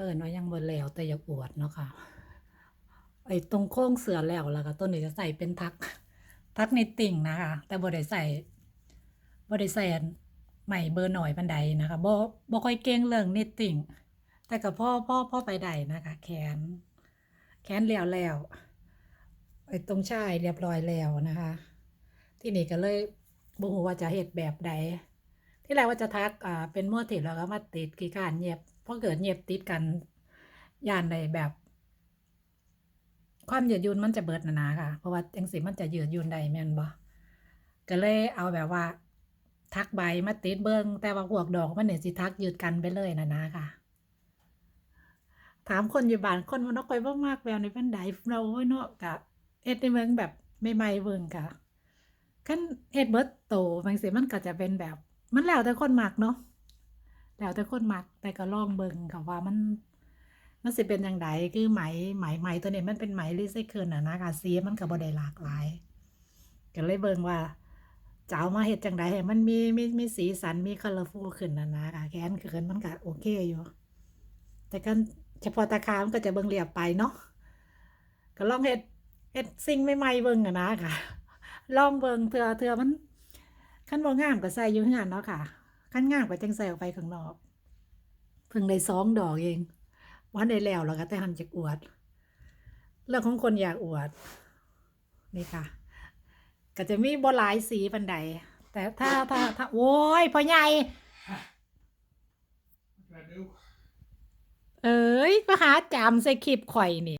เอิ้นว่ายังบ่แล้วแต่อยากอวดเนาะค่ะ ไอ้ตรงโค้งเสือแล้วแล้วก็ตัวนี้จะใส่เป็นทัก ทักในติ่งนะคะ แต่บ่ได้ใส่บ่ได้ใส่อันใหม่เบอร์หน่อยปานใดนะคะบ่บ่ค่อยเก่งเรื่องนิตติ่ง แต่ก็พ่อพ่อพ่อไปได้นะคะ แขน แขนแล้วแล้วไอ้ตรงชายเรียบร้อยแล้วนะคะ ที่นี่ก็เลยบ่ฮู้ว่าจะเฮ็ดแบบใด ที่แรกว่าจะทักอ่าเป็นโมทีฟแล้วก็มาติดกีการเงีย็บพอเกิดเงียบติดกันยานในแบบ ความยืดยุ่นมันจะเบิดนะนะค่ะ เพราะว่าจังสิมันจะยืดยุ่นได้แม่นบ่ก็เลยเอาแบบว่า ทักใบมาติดเบิงแต่ว่าพวกดอกมันเนี่ยสิทักยืดกันไปเลยนะนะค่ะถามคนอยู่บ้านคนมันนกไปบ่มากแบบในเป็นใดเราโอ้ยเนาะกะเอ็ดในเมืองแบบใหม่เบิ่งค่ะคันเอ็ดเบิดโตบางสิมันก็จะเป็นแบบ มันแล้วแต่คนหมักเนาะแล้วแต่คนหมักแต่ก็ลองเบิ่งค่ะว่ามันมันสิเป็นจังไดคือไหมไหมไหมตัวนี้มันเป็นไหมรีไซเคิลน่ะนะค่ะสีมันก็บ่ได้หลากหลายก็เลยเบิ่งว่าจะเอามาเฮ็ดจังไดให้มันมีมีมีสีสันมีคัลเลอร์ฟูลขึ้นน่ะนะค่ะแขนเขินมันก็โอเคอยู่แต่กันเฉพาะตาขามันก็จะเบิ่งเรียบไปเนาะก็ลองเฮ็ดเฮ็ดสิ่งใหม่ๆเบิ่งอะนะค่ะ ลองเบิ่งเทื่อเทื่อมัน คันบ่งามก็ใส่อยู่เฮือนเนาะค่ะคันงามก็จังใส่ออกไปข้างนอก เพิ่งได้สองดอกเองวันได้แล้วแล้วก็แต่หันจะอวด เรื่องของคนอยากอวดนี่ค่ะ ก็จะมีบ่หลายสีปันใดแต่ถ้าถ้าถ้าโอ้ยพ่อใหญ่เอ้ยมาหาจามใส่คลิปข่อยนี่